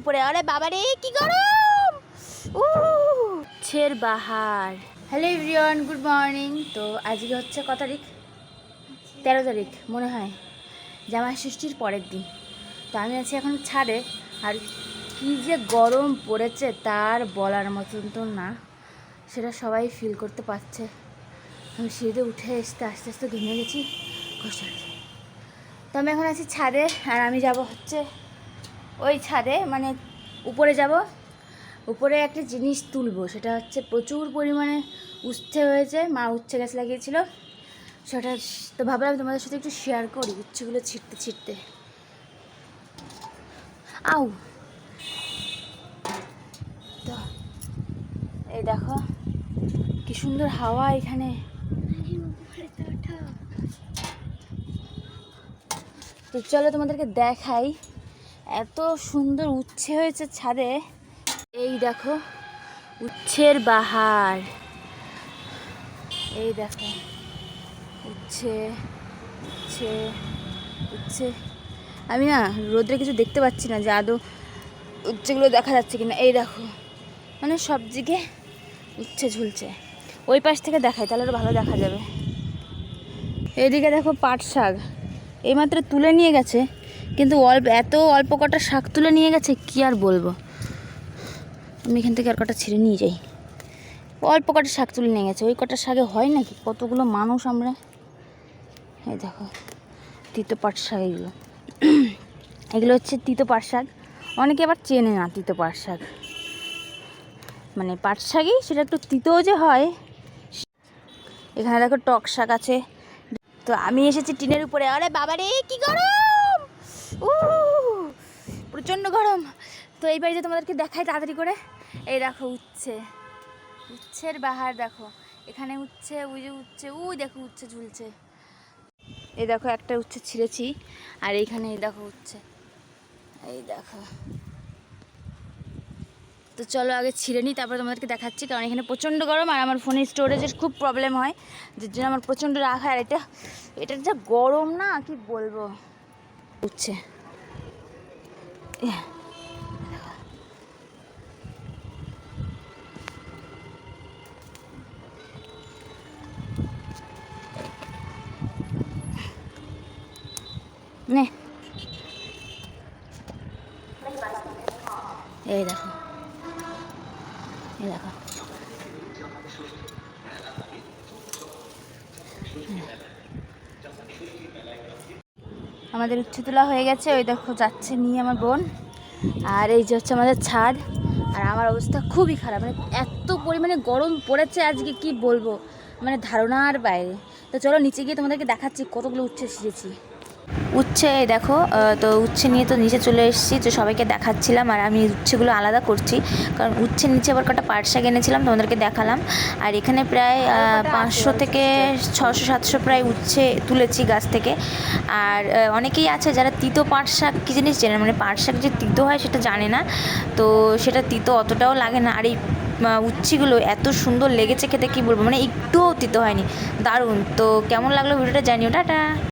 উপরে। আরে বাবারে, কি গরম! ছের বাহার। Hello everyone, good morning. তো আজকে হচ্ছে কত তারিখ? তেরো তারিখ, মনে হয়। জামাই ষষ্ঠীর পরের দিন। তো আমি আছি এখন ছাদে। আর কী যে গরম পড়েছে তার বলার মতন তো না। সেটা সবাই ফিল করতে পারছে। আমি সিঁড়িতে উঠে আসতে আস্তে আস্তে ঘেমে গেছি। কষ্ট তো আমি এখন আছি ছাদে, আর আমি যাব হচ্ছে ওই ছাদে মানে উপরে যাব, উপরে একটা জিনিস তুলবো, সেটা হচ্ছে প্রচুর পরিমাণে উচ্ছে হয়েছে, মা উচ্ছে গাছ লাগিয়েছিল, সেটা তো ভাবলাম তোমাদের সাথে একটু শেয়ার করি, উচ্ছেগুলো ছিটতে ছিটতে আউ! তো, এই দেখো, কি সুন্দর হাওয়া এখানে। তো চলো তোমাদেরকে দেখাই। এত সুন্দর উচ্ছে হয়েছে ছাদে। এই দেখো, উচ্ছের বাহার। এই দেখো, উচ্ছে উচ্ছে উচ্ছে। আমি না রোদ্রে কিছু দেখতে পাচ্ছি না যে আদৌ উচ্ছেগুলো দেখা যাচ্ছে কিনা। এই দেখো মানে সব দিকে উচ্ছে ঝুলছে। ওই পাশ থেকে দেখাই, তাহলে ভালো দেখা যাবে। এদিকে দেখো পাট শাক। এইমাত্র তুলে নিয়ে গেছে। কিন্তু অল্প, এত অল্প কটা শাক তুলে নিয়ে গেছে, কি আর বলব? আমি এখান থেকে আর কটা ছিঁড়ে নিয়ে যাই। অল্প কটা শাক তুলে নিয়ে গেছে, ওই কটা শাকে হয় নাকি? কতগুলো মানুষ আমরা? এই দেখো, তিতো পাট শাক এগুলো। এগুলো হচ্ছে তিতো পাট শাক। অনেকে আবার চেনে না তিতো পাট শাক। মানে পাট শাকই, সেটা একটু তিতো যে হয়। এখানে দেখো টক শাক আছে। তো আমি এসেছি টিনের উপরে। আরে বাবারে, কি গরম! উ প্রচণ্ড গরম। তো এই বাড়িতে তোমাদেরকে দেখাই তাড়াতাড়ি করে। এই দেখো উচ্ছে। উচ্ছের বাহার দেখো। এখানে উচ্ছে, ওই যে উচ্ছে, উই দেখো উচ্ছে ঝুলছে। এই দেখো একটা উচ্ছে ছিঁড়েছি, আর এইখানে এই দেখো উচ্ছে। এই দেখো। তো চলো আগে ছিঁড়ে নিই, তারপরে তোমাদেরকে দেখাচ্ছি, কারণ এখানে প্রচণ্ড গরম, আর আমার ফোনের স্টোরেজের খুব প্রবলেম হয়। যার জন্য আমার প্রচণ্ড হয়। আর এটা এটা যা গরম না, কি বলব? উঠছে। নে। এই দেখো। এই দেখো। আমাদের উচ্ছে তোলা হয়ে গেছে, ওই দেখো যাচ্ছে নিয়ে আমার বোন। আর এই যে হচ্ছে আমাদের ছাদ। আর আমার অবস্থা খুবই খারাপ মানে এত পরিমাণে গরম পড়েছে আজকে, কি বলব? মানে ধারণার বাইরে। তো চলো নিচে গিয়ে তোমাদেরকে দেখাচ্ছি কতগুলো উচ্ছে শিখেছি উচ্ছে দেখো তো উচ্ছে নিয়ে তো নিচে চলে এসেছি তো সবাইকে দেখাচ্ছিলাম আর আমি উচ্ছেগুলো আলাদা করছি। কারণ উচ্ছের নিচে আবার কটা পাট শাক এনেছিলাম তোমাদেরকে দেখালাম। আর এখানে প্রায় পাঁচশো থেকে ছশো সাতশো প্রায় উচ্ছে তুলেছি গাছ থেকে। আর অনেকেই আছে যারা তিতো পাট শাক কী জিনিস জানে মানে পাট শাক যে তিতো হয় সেটা জানে না। তো সেটা তিতো অতটাও লাগে না। আর এই উচ্ছেগুলো এত সুন্দর লেগেছে খেতে কি বলব? মানে একটুও তিতো হয়নি। দারুণ। তো কেমন লাগল ভিডিওটা জানিও। টাটা!